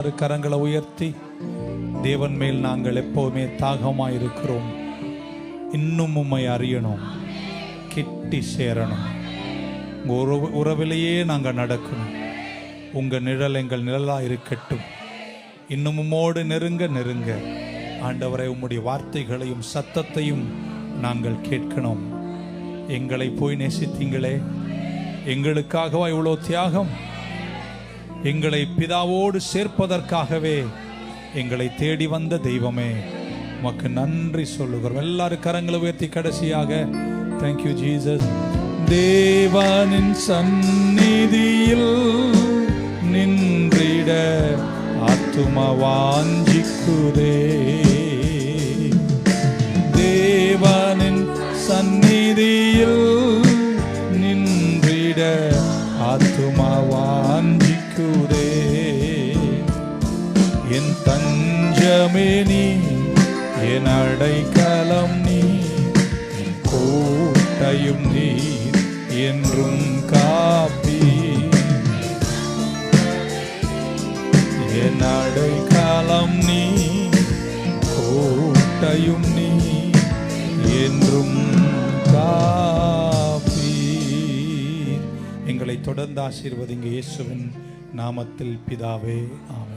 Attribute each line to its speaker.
Speaker 1: கரங்களை உயர்த்தி தேவன் மேல் நாங்கள் எப்போவுமே தாகமாய் இருக்கிறோம் இன்னும் உம்மை அறியணும். கிட்டி சேரணும். உறவு உறவிலேயே நாங்கள் நடக்கணும். உங்கள் நிழல் எங்கள் நிழலாக இருக்கட்டும். இன்னும் உம்மோடு நெருங்க நெருங்க. ஆண்டவரை உம்முடைய வார்த்தைகளையும் சத்தத்தையும் நாங்கள் கேட்கணும். எங்களை போய் நேசித்தீங்களே. எங்களுக்காகவா இவ்வளோ தியாகம். எங்களை பிதாவோடு சேர்ப்பதற்காகவே எங்களை தேடி வந்த தெய்வமே. உமக்கு நன்றி சொல்லுகிறோம். எல்லாரும் கரங்களை உயர்த்தி கடைசியாக தேங்க்யூ ஜீசஸ் தேவனின் சந்நிதியில் நின்றிட ஆத்தும வாஞ்சிக்குதே. வாஞ்சிக்குதே. என் தஞ்சமே நீ என் அடைக்கலம் நீ கோட்டையும் நீ என்றும் காப்பி. என் அடைக்காலம் நீ கோட்டையும் நீ என்றும் எங்களை தொடர்ந்து ஆசீர்வதிங்க இயேசுவின் நாமத்தில் பிதாவே ஆம்